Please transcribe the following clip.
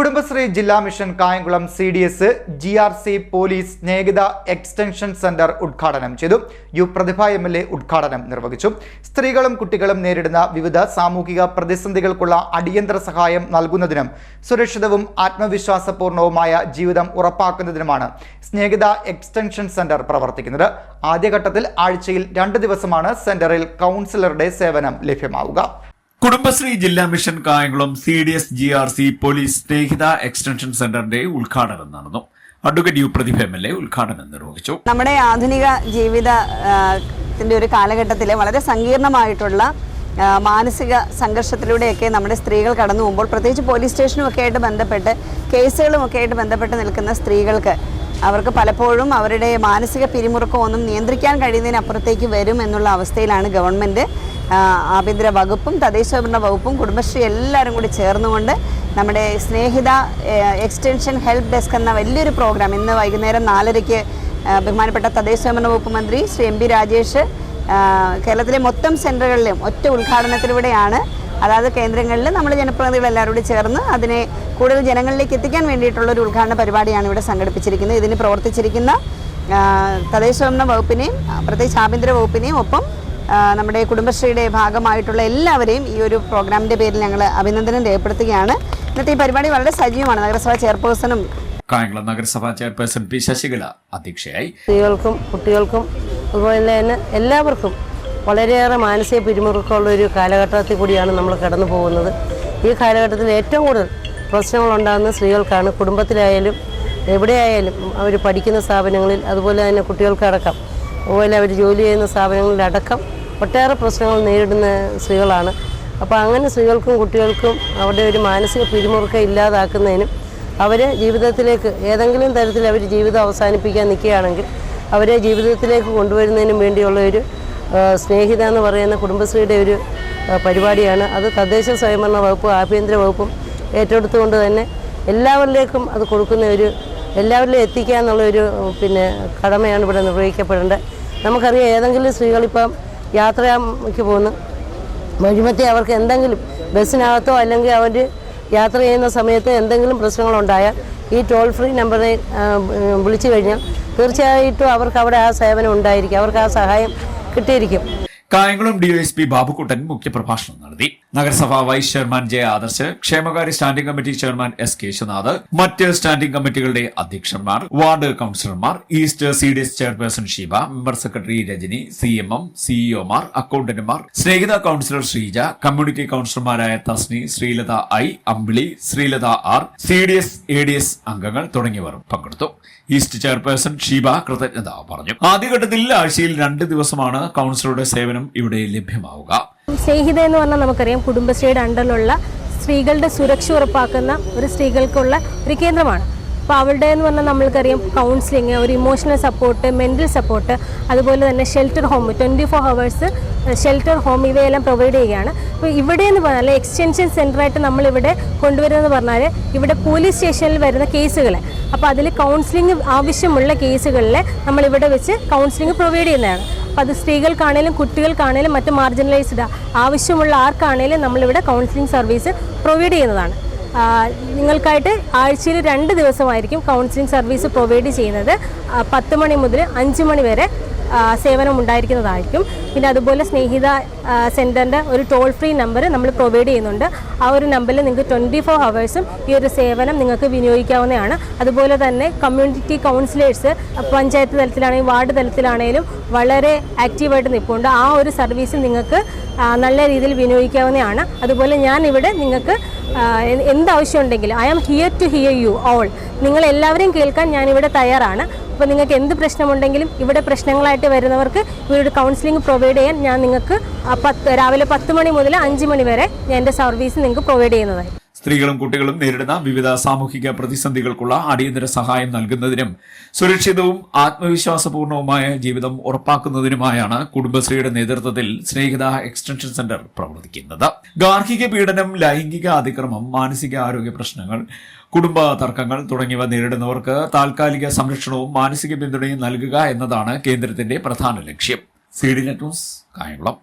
കുടുംബശ്രീ ജില്ലാ mission Kayamkulam C D S G R C police Snehitha extension centre ഉദ്ഘാടനം ചെയ്തു. U Prathibha M L A ഉദ്ഘാടനം നിർവഹിച്ചു. സ്ത്രീകളും കുട്ടികളും നേരിടുന്ന വിവിധ സാമൂഹിക പ്രതിസന്ധികൾക്കുള്ള അടിയന്തര സഹായം നൽകുന്നതിനും സുരക്ഷിതവും ആത്മവിശ്വാസപൂർണവുമായ ജീവിതം ഉറപ്പാക്കുന്നതിനുമാണ് സ്നേഹിത എക്സ്റ്റൻഷൻ സെന്റർ പ്രവർത്തിക്കുന്നത്. ആദ്യഘട്ടത്തിൽ ആഴ്ചയിൽ രണ്ട് ദിവസമാണ് സെന്ററിൽ കൗൺസിലറുടെ സേവനം ലഭ്യമാവുക. കുടുംബശ്രീ ജില്ലാ mission Kayamkulam C D S G R C police Snehitha extension സെന്ററിന്റെ ഉദ്ഘാടനം നടന്നു. Advocate U Prathibha M L A ഉദ്ഘാടനം നിർവഹിച്ചു. നമ്മുടെ ആധുനിക ജീവിതത്തിന്റെ ഒരു കാലഘട്ടത്തിലെ വളരെ സങ്കീർണമായിട്ടുള്ള മാനസിക സംഘർഷത്തിലൂടെയൊക്കെ നമ്മുടെ സ്ത്രീകൾ കടന്നു പോകുമ്പോൾ പ്രത്യേകിച്ച് പോലീസ് സ്റ്റേഷനും ഒക്കെ ആയിട്ട് ബന്ധപ്പെട്ട് കേസുകളും ഒക്കെ ആയിട്ട് ബന്ധപ്പെട്ട് നിൽക്കുന്ന സ്ത്രീകൾക്ക് അവർക്ക് പലപ്പോഴും അവരുടെ മാനസിക പിരിമുറുക്കം ഒന്നും നിയന്ത്രിക്കാൻ കഴിയുന്നതിനപ്പുറത്തേക്ക് വരും എന്നുള്ള അവസ്ഥയിലാണ് ഗവൺമെന്റ് ആഭ്യന്തര വകുപ്പും തദ്ദേശഭരണ വകുപ്പും കുടുംബശ്രീ എല്ലാവരും കൂടി ചേർന്നുകൊണ്ട് നമ്മുടെ സ്നേഹിത എക്സ്റ്റൻഷൻ ഹെൽപ്പ് ഡെസ്ക് എന്ന വലിയൊരു പ്രോഗ്രാം ഇന്ന് വൈകുന്നേരം നാലരയ്ക്ക് ബഹുമാനപ്പെട്ട തദ്ദേശഭരണ വകുപ്പ് മന്ത്രി ശ്രീ എം പി രാജേഷ് കേരളത്തിലെ മൊത്തം സെന്ററുകളിലും ഒറ്റ ഉദ്ഘാടനത്തിലൂടെയാണ്. അതായത് കേന്ദ്രങ്ങളിൽ നമ്മൾ ജനപ്രതിനിധികൾ എല്ലാവരും കൂടി ചേർന്ന് അതിനെ കൂടുതൽ ജനങ്ങളിലേക്ക് എത്തിക്കാൻ വേണ്ടിയിട്ടുള്ള ഒരു ഉദ്ഘാടന പരിപാടിയാണ് ഇവിടെ സംഘടിപ്പിച്ചിരിക്കുന്നത്. ഇതിന് പ്രവർത്തിച്ചിരിക്കുന്ന തദ്ദേശ തദ്ദേശഭരണ വകുപ്പിനെയും പ്രത്യേകിച്ച് ആഭ്യന്തര വകുപ്പിനെയും ഒപ്പം നമ്മുടെ കുടുംബശ്രീയുടെ ഭാഗമായിട്ടുള്ള എല്ലാവരെയും ഈ ഒരു പ്രോഗ്രാമിന്റെ പേരിൽ ഞങ്ങൾ അഭിനന്ദനം രേഖപ്പെടുത്തുകയാണ്. ഇന്നത്തെ ഈ പരിപാടി വളരെ സജീവമാണ്. നഗരസഭാ ചെയർപേഴ്സണും കായംകുളം നഗരസഭാ ചെയർപേഴ്സൺ പി ശശികല അധ്യക്ഷയായി. സ്ത്രീകൾക്കും കുട്ടികൾക്കും അതുപോലെ തന്നെ എല്ലാവർക്കും വളരെയേറെ മാനസിക പിരിമുറുക്കമുള്ള ഒരു കാലഘട്ടത്തിൽ കൂടിയാണ് നമ്മൾ കടന്നു പോകുന്നത്. ഈ കാലഘട്ടത്തിൽ ഏറ്റവും കൂടുതൽ പ്രശ്നങ്ങൾ പ്രശ്നങ്ങളുണ്ടാകുന്ന സ്ത്രീകൾക്കാണ് കുടുംബത്തിലായാലും എവിടെയായാലും അവർ പഠിക്കുന്ന സ്ഥാപനങ്ങളിൽ അതുപോലെ തന്നെ കുട്ടികൾക്കടക്കം അതുപോലെ അവർ ജോലി ചെയ്യുന്ന സ്ഥാപനങ്ങളിലടക്കം ഒട്ടേറെ പ്രശ്നങ്ങൾ നേരിടുന്ന സ്ത്രീകളാണ്. അപ്പോൾ അങ്ങനെ സ്ത്രീകൾക്കും കുട്ടികൾക്കും അവരുടെ ഒരു മാനസിക പിരിമുറുക്കം ഇല്ലാതാക്കുന്നതിനും അവരെ ജീവിതത്തിലേക്ക് ഏതെങ്കിലും തരത്തിൽ അവർ ജീവിതം അവസാനിപ്പിക്കാൻ നിൽക്കുകയാണെങ്കിൽ അവരെ ജീവിതത്തിലേക്ക് കൊണ്ടുവരുന്നതിനും വേണ്ടിയുള്ള ഒരു സ്നേഹിത എന്ന് പറയുന്ന കുടുംബശ്രീയുടെ ഒരു പരിപാടിയാണ്. അത് തദ്ദേശ സ്വയംഭരണ വകുപ്പും ആഭ്യന്തര വകുപ്പും ഏറ്റെടുത്തുകൊണ്ട് തന്നെ എല്ലാവരിലേക്കും അത് കൊടുക്കുന്ന ഒരു എല്ലാവരിലും എത്തിക്കുക എന്നുള്ള ഒരു പിന്നെ കടമയാണ് ഇവിടെ നിർവഹിക്കപ്പെടേണ്ടത്. നമുക്കറിയാം ഏതെങ്കിലും സ്ത്രീകളിപ്പം യാത്രയ്ക്ക് പോകുന്നു. വഴിമത്തെ അവർക്ക് എന്തെങ്കിലും ബസ്സിനകത്തോ അല്ലെങ്കിൽ അവർ യാത്ര ചെയ്യുന്ന സമയത്ത് എന്തെങ്കിലും പ്രശ്നങ്ങളുണ്ടായാൽ ഈ ടോൾ ഫ്രീ നമ്പറിൽ വിളിച്ചു കഴിഞ്ഞാൽ തീർച്ചയായിട്ടും അവർക്ക് അവിടെ ആ സേവനം ഉണ്ടായിരിക്കും. അവർക്ക് ആ സഹായം കിട്ടിയിരിക്കും. കായംകുളം ഡിവൈഎസ്പി ബാബുക്കുട്ടൻ മുഖ്യപ്രഭാഷണം നടത്തി. നഗരസഭാ വൈസ് ചെയർമാൻ ജെ ആദർശ് ക്ഷേമകാര്യ standing committee chairman S Keshunath മറ്റ് സ്റ്റാൻഡിംഗ് കമ്മിറ്റികളുടെ അധ്യക്ഷന്മാർ ward കൌൺസിലർമാർ east C D S chairperson Sheeba member secretary Rajani C M M സിഇഒമാർ അക്കൌണ്ടന്റുമാർ Snehitha counsellor Sreeja community കൌൺസിലർമാരായ Thasni Sreelatha I Ambili Sreelatha R C D S A D S അംഗങ്ങൾ തുടങ്ങിയവർ പങ്കെടുത്തു. East chairperson Sheeba കൃതജ്ഞത പറഞ്ഞു. ആദ്യഘട്ടത്തിൽ ആഴ്ചയിൽ രണ്ട് ദിവസമാണ് കൌൺസിലറുടെ സേവനം ഇവിടെ ലഭ്യമാവുക. സ്നേഹിത എന്ന് പറഞ്ഞാൽ നമുക്കറിയാം കുടുംബശ്രീയുടെ അണ്ടറിലുള്ള സ്ത്രീകളുടെ സുരക്ഷ ഉറപ്പാക്കുന്ന ഒരു സ്ത്രീകൾക്കുള്ള ഒരു കേന്ദ്രമാണ്. അപ്പോൾ അവളുടെ എന്ന് പറഞ്ഞാൽ നമ്മൾക്കറിയാം കൗൺസിലിംഗ് ഒരു ഇമോഷണൽ സപ്പോർട്ട് മെന്റൽ സപ്പോർട്ട് അതുപോലെ തന്നെ shelter home twenty four hours shelter home ഇവയെല്ലാം പ്രൊവൈഡ് ചെയ്യുകയാണ്. അപ്പോൾ ഇവിടെ എന്ന് പറഞ്ഞാൽ എക്സ്റ്റൻഷൻ സെന്ററായിട്ട് നമ്മളിവിടെ കൊണ്ടുവരുന്നത് പറഞ്ഞാൽ ഇവിടെ പോലീസ് സ്റ്റേഷനിൽ വരുന്ന കേസുകൾ അപ്പോൾ അതിൽ കൗൺസിലിംഗ് ആവശ്യമുള്ള കേസുകളിൽ നമ്മളിവിടെ വെച്ച് കൗൺസിലിംഗ് പ്രൊവൈഡ് ചെയ്യുന്നതാണ്. അപ്പോൾ അത് സ്ത്രീകൾക്കാണേലും കുട്ടികൾക്കാണേലും മറ്റ് മാർജിനലൈസ്ഡ് ആവശ്യമുള്ള ആർക്കാണേലും നമ്മളിവിടെ കൗൺസിലിംഗ് സർവീസ് പ്രൊവൈഡ് ചെയ്യുന്നതാണ്. നിങ്ങൾക്കായിട്ട് ആഴ്ചയിൽ രണ്ട് ദിവസമായിരിക്കും കൗൺസിലിംഗ് സർവീസ് പ്രൊവൈഡ് ചെയ്യുന്നത്. പത്ത് മണി മുതൽ അഞ്ച് മണി വരെ സേവനം ഉണ്ടായിരിക്കുന്നതായിരിക്കും. പിന്നെ അതുപോലെ സ്നേഹിത സെന്ററിന്റെ ഒരു ടോൾ ഫ്രീ നമ്പർ നമ്മൾ പ്രൊവൈഡ് ചെയ്യുന്നുണ്ട്. ആ ഒരു നമ്പറിൽ നിങ്ങൾക്ക് ട്വന്റി ഫോർ ഹവേഴ്സും ഈ ഒരു സേവനം നിങ്ങൾക്ക് വിനിയോഗിക്കാവുന്നതാണ്. അതുപോലെ തന്നെ കമ്മ്യൂണിറ്റി കൗൺസിലേഴ്സ് പഞ്ചായത്ത് തലത്തിലാണെങ്കിലും വാർഡ് തലത്തിലാണെങ്കിലും വളരെ ആക്റ്റീവായിട്ട് നിൽപ്പുണ്ട്. ആ ഒരു സർവീസ് നിങ്ങൾക്ക് നല്ല രീതിയിൽ വിനിയോഗിക്കാവുന്നതാണ്. അതുപോലെ ഞാൻ ഇവിടെ നിങ്ങൾക്ക് എന്താവശ്യമുണ്ടെങ്കിലും I am here to hear you all നിങ്ങളെല്ലാവരെയും കേൾക്കാൻ ഞാനിവിടെ തയ്യാറാണ്. അപ്പോൾ നിങ്ങൾക്ക് എന്ത് പ്രശ്നമുണ്ടെങ്കിലും ഇവിടെ പ്രശ്നങ്ങളായിട്ട് വരുന്നവർക്ക് ഇവരുടെ കൗൺസിലിംഗ് പ്രൊവൈഡ് ചെയ്യാൻ ഞാൻ നിങ്ങൾക്ക് പത്ത് രാവിലെ പത്ത് മണി മുതൽ അഞ്ച് മണി വരെ ഞാൻ എന്റെ സർവീസ് നിങ്ങൾക്ക് പ്രൊവൈഡ് ചെയ്യുന്നതായി സ്ത്രീകളും കുട്ടികളും നേരിടുന്ന വിവിധ സാമൂഹിക പ്രതിസന്ധികൾക്കുള്ള അടിയന്തര സഹായം നൽകുന്നതിനും സുരക്ഷിതവും ആത്മവിശ്വാസപൂർണവുമായ ജീവിതം ഉറപ്പാക്കുന്നതിനുമായാണ് കുടുംബശ്രീയുടെ നേതൃത്വത്തിൽ സ്നേഹിത എക്സ്റ്റൻഷൻ സെന്റർ പ്രവർത്തിക്കുന്നത്. ഗാർഹിക പീഡനം ലൈംഗിക അതിക്രമം മാനസിക ആരോഗ്യ പ്രശ്നങ്ങൾ കുടുംബ തർക്കങ്ങൾ തുടങ്ങിയവ നേരിടുന്നവർക്ക് താൽക്കാലിക സംരക്ഷണവും മാനസിക പിന്തുണയും നൽകുക എന്നതാണ് കേന്ദ്രത്തിന്റെ പ്രധാന ലക്ഷ്യം. C D net news Kayamkulam.